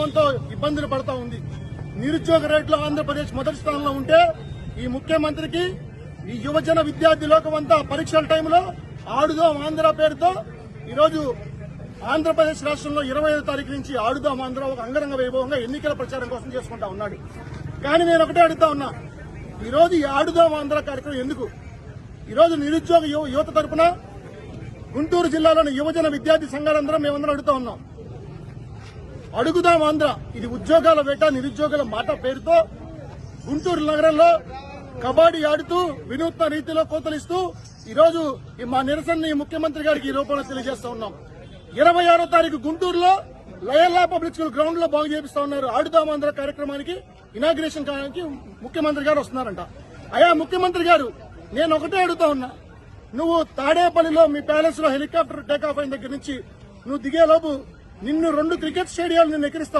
ప్రభుత్వంతో ఇబ్బందులు పడతా ఉంది. నిరుద్యోగ రేట్లో ఆంధ్రప్రదేశ్ మొదటి స్థానంలో ఉంటే ఈ ముఖ్యమంత్రికి ఈ యువజన విద్యార్థి లోకమంతా పరీక్షల టైంలో ఆడుదాం ఆంధ్ర పేరుతో. ఈరోజు ఆంధ్రప్రదేశ్ రాష్ట్రంలో ఇరవై తారీఖు నుంచి ఆడుదాం ఆంధ్ర ఒక అంగరంగ వైభవంగా ఎన్నికల ప్రచారం కోసం చేసుకుంటా ఉన్నాడు. కానీ నేను ఒకటే అడుగుతా ఉన్నా. ఈరోజు ఈ ఆడుదాం ఆంధ్ర కార్యక్రమం ఎందుకు? ఈరోజు నిరుద్యోగ యువత తరపున గుంటూరు జిల్లాలోని యువజన విద్యార్థి సంఘాలందరం మేమందరం అడుగుతా ఉన్నాం. అడుగుదాం ఆంధ్ర. ఇది ఉద్యోగాల వేట నిరుద్యోగుల మాట పేరుతో గుంటూరు నగరంలో కబడ్డీ ఆడుతూ వినూత్న రీతిలో కోతలిస్తూ ఈరోజు ఈ మా నిరసనని ముఖ్యమంత్రి గారికి ఈ రూపంలో తెలియజేస్తా ఉన్నాం. ఇరవై ఆరో తారీఖు గుంటూరులో లయల్లా పబ్లిక్ స్కూల్ గ్రౌండ్లో బాగు చేపిస్తా ఉన్నారు. ఆడుదాం ఆంధ్ర కార్యక్రమానికి ఇనాగ్రేషన్ కావడానికి ముఖ్యమంత్రి గారు వస్తున్నారంట. అయా ముఖ్యమంత్రి గారు నేను ఒకటే అడుగుతా ఉన్నా. నువ్వు తాడేపల్లిలో మీ ప్యాలెస్లో హెలికాప్టర్ టేకాఫ్ అయిన దగ్గర నుంచి నువ్వు దిగేలోపు నిన్ను రెండు క్రికెట్ స్టేడియాలు నిన్ను ఎక్కిరిస్తా